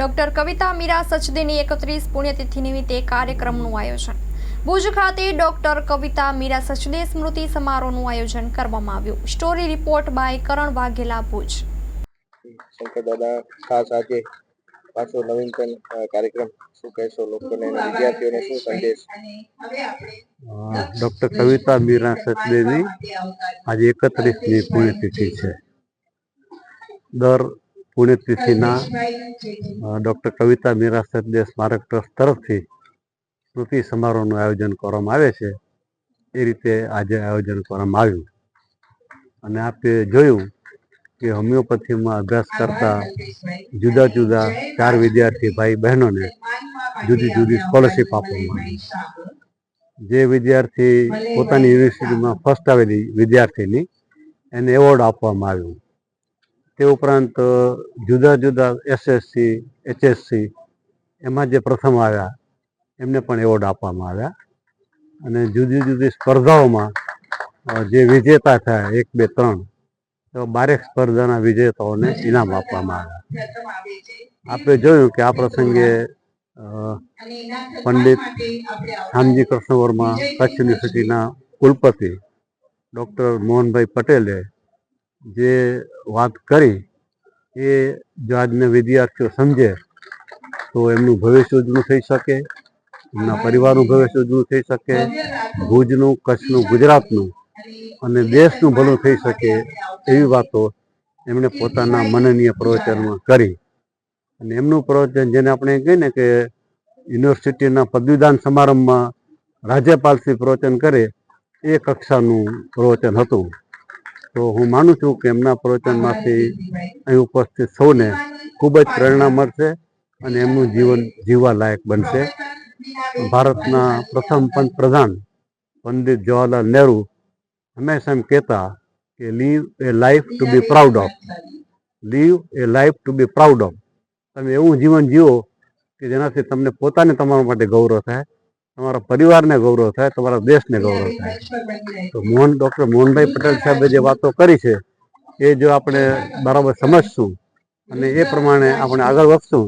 Doctor Kavita Meera સચદેની એકત્રીસ પુણ્યતિથિ નિમિત્તે કાર્યક્રમનું આયોજન. ભુજ ખાતે ડોક્ટર કવિતા મીરા સચદે સ્મૃતિ સમારોહનું આયોજન કરવામાં આવ્યું. Story report by Karan Vaghela Bhuj. Shankar દાદા ખાસ આજે પાછો નવીનતમ કાર્યક્રમ શું કહેશો લોકોને વિદ્યાર્થીઓને શું સંદેશ? ડોક્ટર કવિતા મીરા સચદેની આજે એકત્રીસમી પુણ્યતિથિ છે. દર પુણ્યતિથિના ડૉક્ટર કવિતા મીરા સત્ય સ્મારક ટ્રસ્ટ તરફથી સ્મૃતિ સમારોહનું આયોજન કરવામાં આવે છે. એ રીતે આજે આયોજન કરવામાં આવ્યું. અને આપણે જોયું કે હોમિયોપેથીમાં અભ્યાસ કરતા જુદા જુદા ચાર વિદ્યાર્થી ભાઈ બહેનોને જુદી જુદી સ્કોલરશીપ આપવામાં આવી. જે વિદ્યાર્થી પોતાની યુનિવર્સિટીમાં ફર્સ્ટ આવેલી વિદ્યાર્થીની એને એવોર્ડ આપવામાં આવ્યું. તે ઉપરાંત જુદા જુદા એસએસસી એચએસસી એમાં જે પ્રથમ આવ્યા, એમને પણ એવોર્ડ આપવામાં આવ્યા. અને જુદી જુદી સ્પર્ધાઓમાં જે વિજેતા થયા, એક, બે, ત્રણ, તો બારેક સ્પર્ધાના વિજેતાઓને ઇનામ આપવામાં આવ્યા. આપણે જોયું કે આ પ્રસંગે પંડિત શામજી કૃષ્ણ વર્મા કચ્છ યુનિવર્સિટીના કુલપતિ ડૉક્ટર મોહનભાઈ પટેલે જે વાત કરી, એ જો આજના વિદ્યાર્થીઓ સમજે, તો એમનું ભવિષ્ય ઉજળું થઈ શકે, એમના પરિવારનું ભવિષ્ય ઉજળું થઈ શકે, ભુજનું, કચ્છનું, ગુજરાતનું અને દેશનું ભલું થઈ શકે એવી વાતો એમણે પોતાના મનનીય પ્રવચનમાં કરી. અને એમનું પ્રવચન જેને આપણે કહીએ ને કે યુનિવર્સિટીના પદવીદાન સમારંભમાં રાજ્યપાલશ્રી પ્રવચન કરે, એ કક્ષાનું પ્રવચન હતું. તો હું માનું છું કે એમના પ્રવચનમાંથી અહીં ઉપસ્થિત સૌને ખૂબ જ પ્રેરણા મળશે અને એમનું જીવન જીવવા લાયક બનશે. ભારતના પ્રથમ પંતપ્રધાન પંડિત જવાહરલાલ નહેરુ હંમેશા એમ કહેતા કે live a life to be proud of live a life to be proud of તમે એવું જીવન જીવો કે જેનાથી તમને પોતાને તમારા માટે ગૌરવ થાય. તમારા પરિવારને ગૌરવ થાય તમારા દેશને ગૌરવ થાય. તો મોહન ડૉક્ટર મોહનભાઈ પટેલ સાહેબે જે વાતો કરી છે એ જો આપણે બરાબર સમજશું અને એ પ્રમાણે આપણે આગળ વધશું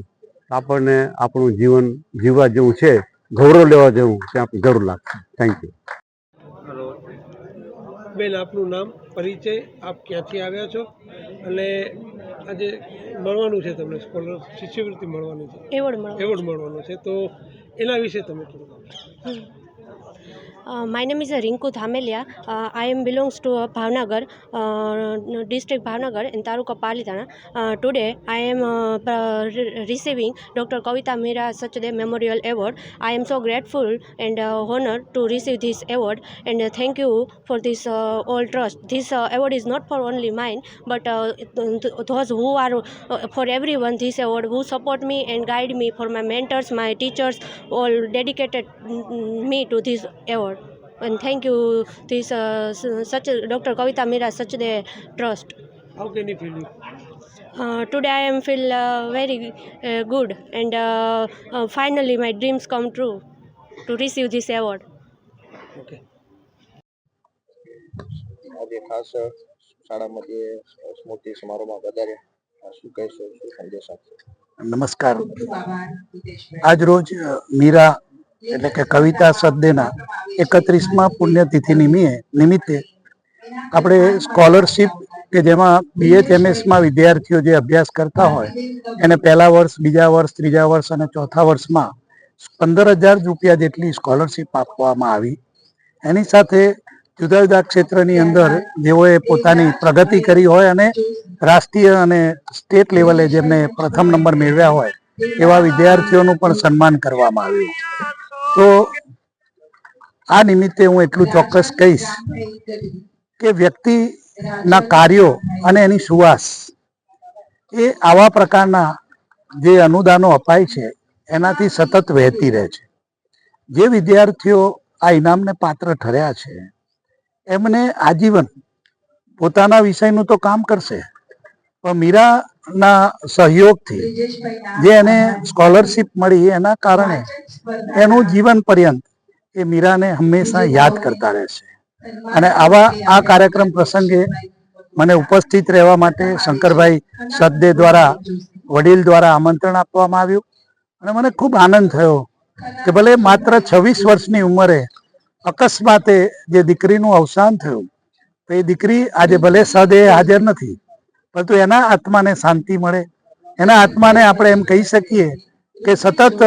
તો આપણને આપણું જીવન જીવવા જેવું છે ગૌરવ લેવા જેવું તે આપણે ગૌરવ લાગશે. થેન્ક યુ બેન આપનું નામ પરિચય આપ ક્યાંથી આવ્યા છો? અને આજે મળવાનું છે તમને સ્કોલર શિષ્યવૃત્તિ મળવાની છે. એવોર્ડ મળવાનું છે. તો એના વિશે તમે થોડું Uh, my name is Rinku Dhamelia. Uh, I am belongs to uh, Bhavnagar, uh, district Bhavnagar in Taluka Palitana. Uh, today I am uh, re- receiving Dr. Kavita Mira Sachdev Memorial Award. I am so grateful and uh, honored to receive this award and uh, thank you for this uh, all trust. This uh, award is not for only mine but uh, those who are uh, for everyone this award who support me and guide me for my mentors, my teachers all dedicated mm, me to this award and thank you this uh, s- such a dr kavita mira sachde trust how can you feel uh, today i am feel uh, very uh, good and uh, uh, finally my dreams come true to receive this award okay આજે ખાસ અ, શાળામાં જે સ્મૃતિ સમારોહમાં વધાર્યા અ, શું કહેશો શું સંદેશ આપશો નમસ્કાર આજ રોજ મીરા એટલે કે કવિતા સદ્દેના એકત્રીસમાં પુણ્યતિથિ નિમિત્તે આપણે સ્કોલરશીપ કે જેમાં બીએચએમએસમાં વિદ્યાર્થીઓ જે અભ્યાસ કરતા હોય, એને પહેલા વર્ષ, બીજા વર્ષ, ત્રીજા વર્ષ અને ચોથા વર્ષમાં પંદર હજાર રૂપિયા જેટલી સ્કોલરશિપ આપવામાં આવી. એની સાથે જુદા જુદા ક્ષેત્રની અંદર જેઓએ પોતાની પ્રગતિ કરી હોય અને રાષ્ટ્રીય અને સ્ટેટ લેવલે જેમને પ્રથમ નંબર મેળવ્યા હોય, એવા વિદ્યાર્થીઓનું પણ સન્માન કરવામાં આવ્યું. તો આ નિમિત્તે હું એટલું ચોક્કસ કહીશ કે વ્યક્તિના કાર્યો અને એની સુવાસ એ આવા પ્રકારના જે અનુદાનો અપાય છે, એનાથી સતત વહેતી રહે છે. જે વિદ્યાર્થીઓ આ ઇનામને પાત્ર ઠર્યા છે, એમને આજીવન પોતાના વિષયનું તો કામ કરશે. પણ મીરાના સહયોગથી જે એને સ્કોલરશિપ મળી એના કારણે એનું જીવન પર્યંત એ મીરાને હંમેશા યાદ કરતા રહેશે. અને આવા આ કાર્યક્રમ પ્રસંગે મને ઉપસ્થિત રહેવા માટે શંકરભાઈ સદદે દ્વારા, વડીલ દ્વારા આમંત્રણ આપવામાં આવ્યું. અને મને ખૂબ આનંદ થયો કે ભલે માત્ર છવ્વીસ વર્ષની ઉંમરે અકસ્માતે જે દીકરીનું અવસાન થયું, તો એ દીકરી આજે ભલે સદે હાજર નથી પરંતુ એના આત્માને શાંતિ મળે. એના આત્માને આપણે એમ કહી શકીએ કે સતત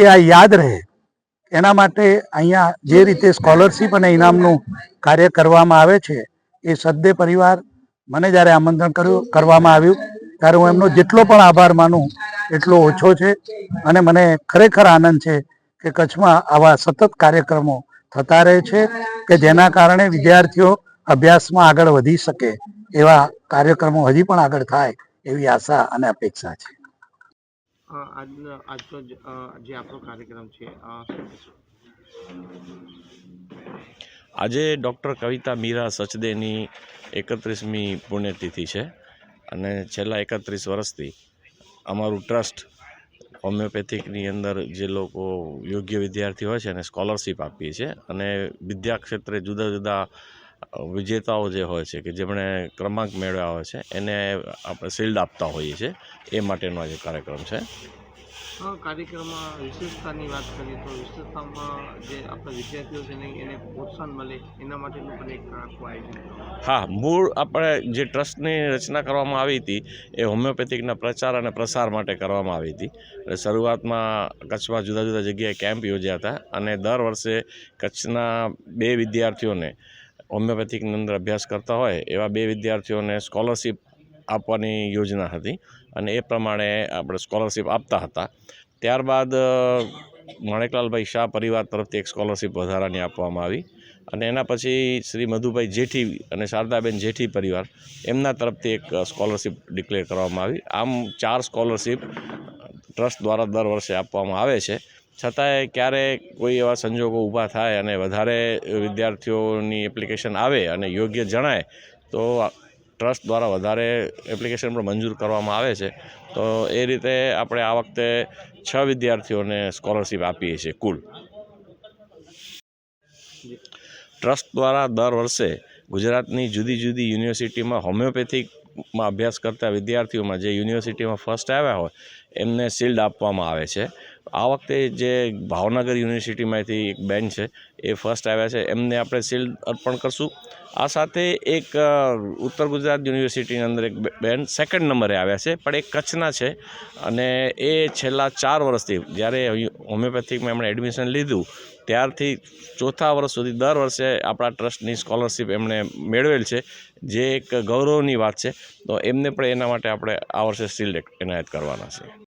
એ આ યાદ રહે. એના માટે અહીંયા જે રીતે સ્કોલરશીપ અને ઇનામનું કાર્ય કરવામાં આવે છે, એ સદ્દે પરિવાર મને જ્યારે આમંત્રણ કર્યું, કરવામાં આવ્યું, ત્યારે હું એમનો જેટલો પણ આભાર માનું, એટલો ઓછો છે. અને મને ખરેખર આનંદ છે કે કચ્છમાં આવા સતત કાર્યક્રમો થતા રહે છે કે જેના કારણે વિદ્યાર્થીઓ અભ્યાસમાં આગળ વધી શકે. એવા કાર્યક્રમો હજી પણ આગળ થાય એવી આશા અને અપેક્ષા છે આજનો આજનો જ, જે આપણો કાર્યક્રમ છે? આજે ડૉક્ટર કવિતા મીરા સચદેની એકત્રીસમી પુણ્યતિથિ છે અને છેલ્લા એકત્રીસ વર્ષથી અમારું ટ્રસ્ટ હોમિયોપેથિકની અંદર જે લોકો યોગ્ય વિદ્યાર્થી હોય છે એને સ્કોલરશીપ આપીએ છીએ અને વિદ્યા ક્ષેત્રે જુદા જુદા વિજેતાઓ જે હોય છે કે જેમણે ક્રમાંક મેળવ્યા હોય છે એને આપણે શિલ્ડ આપતા હોઈએ છીએ. એ માટેનો આજે કાર્યક્રમ છે. કાર્યક્રમમાં વિશેષતાની વાત કરીએ તો વિશેષતામાં જે આપણા વિદ્યાર્થીઓ છે એને પ્રોત્સાહન મળે એના માટેનું પણ એક આખું આયોજન હા મૂળ આપણે જે ટ્રસ્ટની રચના કરવામાં આવી હતી એ હોમિયોપેથિકના પ્રચાર અને પ્રસાર માટે કરવામાં આવી હતી. એટલે શરૂઆતમાં કચ્છમાં જુદા જુદા જગ્યાએ કેમ્પ યોજ્યા હતા અને દર વર્ષે કચ્છના બે વિદ્યાર્થીઓને હોમિયોપેથિકની અંદર અભ્યાસ કરતા હોય એવા બે વિદ્યાર્થીઓને સ્કોલરશિપ આપવાની યોજના હતી અને એ પ્રમાણે આપણે સ્કોલરશિપ આપતા હતા. ત્યારબાદ માણેકલાલભાઈ શાહ પરિવાર તરફથી એક સ્કોલરશિપ વધારાની આપવામાં આવી અને એના પછી શ્રી મધુભાઈ જેઠી અને શારદાબેન જેઠી પરિવાર એમના તરફથી એક સ્કોલરશિપ ડિક્લેર કરવામાં આવી. આમ ચાર સ્કોલરશિપ ટ્રસ્ટ દ્વારા દર વર્ષે આપવામાં આવે છે. છતાંય ક્યારે કોઈ એવા સંજોગો ઊભા થાય અને વધારે વિદ્યાર્થીઓની એપ્લિકેશન આવે અને યોગ્ય જણાય, તો ટ્રસ્ટ દ્વારા વધારે એપ્લિકેશન પણ મંજૂર કરવામાં આવે છે. તો એ રીતે આપણે આ વખતે છ વિદ્યાર્થીઓને સ્કોલરશીપ આપીએ છીએ કુલ. ટ્રસ્ટ દ્વારા દર વર્ષે ગુજરાતની જુદી જુદી યુનિવર્સિટીમાં હોમિયોપેથિકમાં અભ્યાસ કરતા વિદ્યાર્થીઓમાં જે યુનિવર્સિટીમાં ફર્સ્ટ આવ્યા હોય, એમને શિલ્ડ આપવામાં આવે છે. આ વખતે જે ભાવનગર યુનિવર્સિટીમાંથી એક બેન છે, એ ફર્સ્ટ આવ્યા છે. એમને આપણે શિલ્ડ અર્પણ કરશું. આ સાથે એક ઉત્તર ગુજરાત યુનિવર્સિટીની અંદર એક બેન સેકન્ડ નંબરે આવ્યા છે, પણ એ કચ્છના છે અને એ છેલ્લા ચાર વર્ષથી, જ્યારે હોમિયોપેથિકમાં એમણે એડમિશન લીધું, ત્યારથી ચોથા વર્ષ સુધી દર વર્ષે આપણા ટ્રસ્ટની સ્કોલરશિપ એમણે મેળવેલ છે, જે એક ગૌરવની વાત છે. તો એમને પણ એના માટે આપણે આ વર્ષે શિલ્ડ એનાયત કરવાના છે.